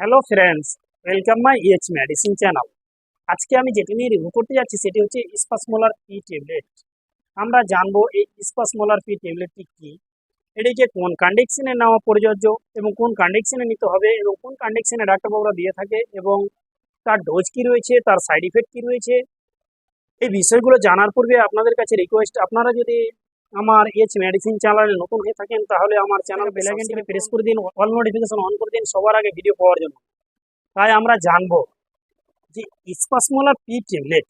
Hello friends welcome my E H medicine channel আজকে আমি যেটি নিয়ে রিভিউ করতে যাচ্ছি সেটি হচ্ছে স্পাসমোলার পি ট্যাবলেট আমরা জানব এই স্পাসমোলার পি ট্যাবলেটটি কী এটিকে কোন কন্ডিশনে নেওয়া প্রযোজ্য এবং কোন কন্ডিশনে নিতে হবে এবং কোন কন্ডিশনে ডাক্তারবাবুরা দিয়ে থাকে এবং তার ডোজ কী রয়েছে, তার সাইড ইফেক্ট কী রয়েছে, এই বিষয়গুলো জানার পূর্বে আপনাদের কাছে রিকোয়েস্ট আপনারা যদি আমার এইচ মেডিসিন চ্যানেলে নতুন হয়ে থাকেন তাহলে আমার চ্যানেল বেলাইকনটিকে প্রেস করে দিন অল নোটিফিকেশন অন করে দিন সবার আগে ভিডিও পাওয়ার জন্য। তাই আমরা জানব যে স্পাসমোলার পি ট্যাবলেট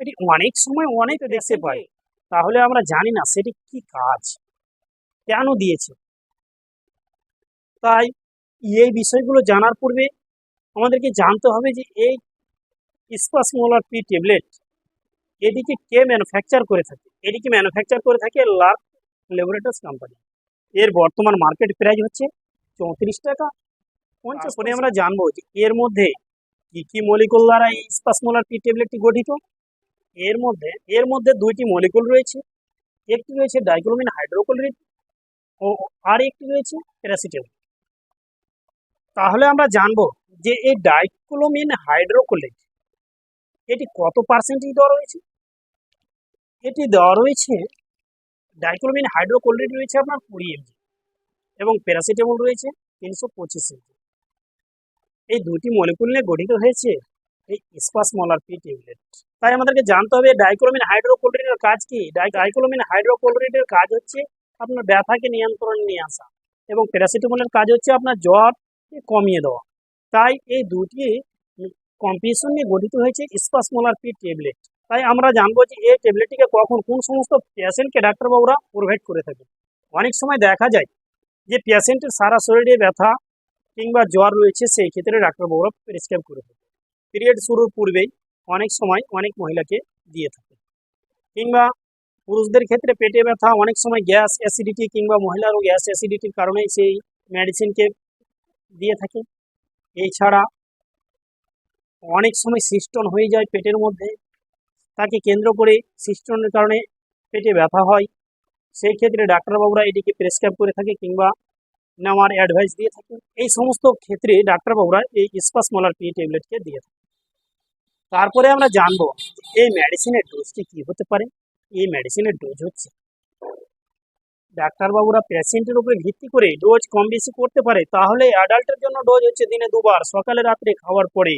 এটি অনেক সময় অনেক দেখতে পাই। তাহলে আমরা জানি না সেটি কি কাজ কেন দিয়েছে। তাই এই বিষয়গুলো জানার পূর্বে আমাদেরকে জানতে হবে যে এই স্পাসমোলার পি ট্যাবলেট এটিকে কে ম্যানুফ্যাকচার করে থাকে। এটিকে ম্যানুফ্যাকচার করে থাকে লার্ক ল্যাবরেটরিজ কোম্পানি এর বর্তমান মার্কেট প্রাইস হচ্ছে চৌত্রিশ টাকা। পঞ্চাশ পরে আমরা জানব যে এর মধ্যে কি কি মলিকুল দ্বারা এই স্পাসমোলার পি ট্যাবলেটটি গঠিত? এর মধ্যে এর মধ্যে দুইটি মলিকুল রয়েছে। একটি রয়েছে ডাইক্লোমিন হাইড্রোক্লোরিড ও আর একটি রয়েছে প্যারাসিটামল তাহলে আমরা জানব যে এই ডাইক্লোমিন হাইড্রোক্লোরিড এটি কত পার্সেন্টেজ দেওয়া রয়েছে? এটি দেওয়া রয়েছে ডাইক্লোমিন হাইড্রোক্লোরিড রয়েছে আপনার কুড়ি এমজি এবং প্যারাসিটামল রয়েছে তিনশো পঁচিশ এমজি। এই দুটি মলিকুল নিয়ে গঠিত হয়েছে এই স্পাসমোলার পি ট্যাবলেট তাই আমাদেরকে জানতে হবে ডাইক্লোমিন হাইড্রোক্লোরিডের কাজ কি? ডাইক্লোমিন হাইড্রোক্লোরিডের কাজ হচ্ছে আপনার ব্যথাকে নিয়ন্ত্রণে নিয়ে আসা এবং প্যারাসিটামলের কাজ হচ্ছে আপনার জ্বর কমিয়ে দেওয়া। তাই এই দুটি কম্পিটিশন নিয়ে গঠিত হয়েছে স্পাসমোলার পি ট্যাবলেট তাই আমরা জানব যে এই ট্যাবলেটটিকে কখন কোন সমস্ত পেশেন্টকে ডাক্তারবাবুরা প্রোভাইড করে থাকে। অনেক সময় দেখা যায় যে পেশেন্টের সারা শরীরে ব্যথা কিংবা জ্বর রয়েছে, সেই ক্ষেত্রে ডাক্তারবাবুরা প্রেসক্রাইব করে থাকে। পিরিয়ড শুরুর পূর্বেই অনেক সময় অনেক মহিলাকে দিয়ে থাকে। কিংবা পুরুষদের ক্ষেত্রে পেটে ব্যথা, অনেক সময় গ্যাস অ্যাসিডিটি কিংবা মহিলারও গ্যাস অ্যাসিডিটির কারণে সেই মেডিসিনকে দিয়ে থাকে। এছাড়া অনেক সময় সিস্টন হয়ে যায় পেটের মধ্যে। তাকে কেন্দ্র করে সিস্টনের কারণে পেটে ব্যথা হয়। সেই ক্ষেত্রে ডাক্তারবাবুরা এটিকে প্রেসক্রাইব করে থাকে কিংবা নেওয়ার অ্যাডভাইস দিয়ে থাকে। এই সমস্ত ক্ষেত্রে ডাক্তারবাবুরা এই স্পাসমোলার পি ট্যাবলেটকে দিয়ে থাকে। তারপরে আমরা জানব এই মেডিসিনের ডোজটি কি হতে পারে? এই মেডিসিনের ডোজ হচ্ছে ডাক্তারবাবুরা পেশেন্টের উপরে ভিত্তি করে ডোজ কম বেশি করতে পারে, তাহলে অ্যাডাল্টের জন্য ডোজ হচ্ছে দিনে দুবার, সকালে রাত্রে খাওয়ার পরে।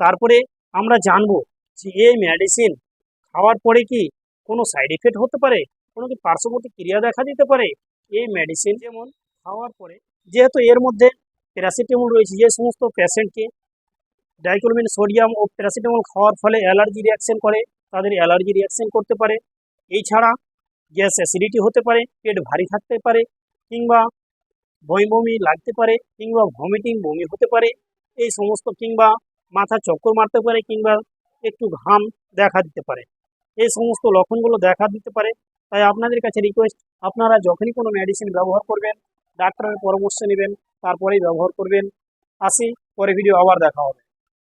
তারপরে আমরা জানব যে এই মেডিসিন খাওয়ার পরে কি কোনো সাইড এফেক্ট হতে পারে? কোনো কি পার্শ্ববর্তী ক্রিয়া দেখা দিতে পারে? এই মেডিসিন যেমন খাওয়ার পরে, যেহেতু এর মধ্যে প্যারাসিটামল রয়েছে, যে সমস্ত পেশেন্টকে ডাইক্লোমিন সোডিয়াম ও প্যারাসিটামল খাওয়ার ফলে অ্যালার্জি রিয়াকশন করে, তাদের অ্যালার্জি রিয়াকশন করতে পারে। এছাড়া গ্যাস অ্যাসিডিটি হতে পারে, পেট ভারী থাকতে পারে, কিংবা বমি বমি লাগতে পারে, কিংবা ভমিটিং বমি হতে পারে। এই সমস্ত কিংবা মাথা চক্কর মারতে পারে, কিংবা একটু ঘাম দেখা দিতে পারে। এই সমস্ত লক্ষণগুলো দেখা দিতে পারে। তাই আপনাদের কাছে রিকোয়েস্ট আপনারা যখনই কোনো মেডিসিন ব্যবহার করবেন, ডাক্তারের পরামর্শ নেবেন, তারপরেই ব্যবহার করবেন। আসি, পরে ভিডিও আবার দেখা হবে।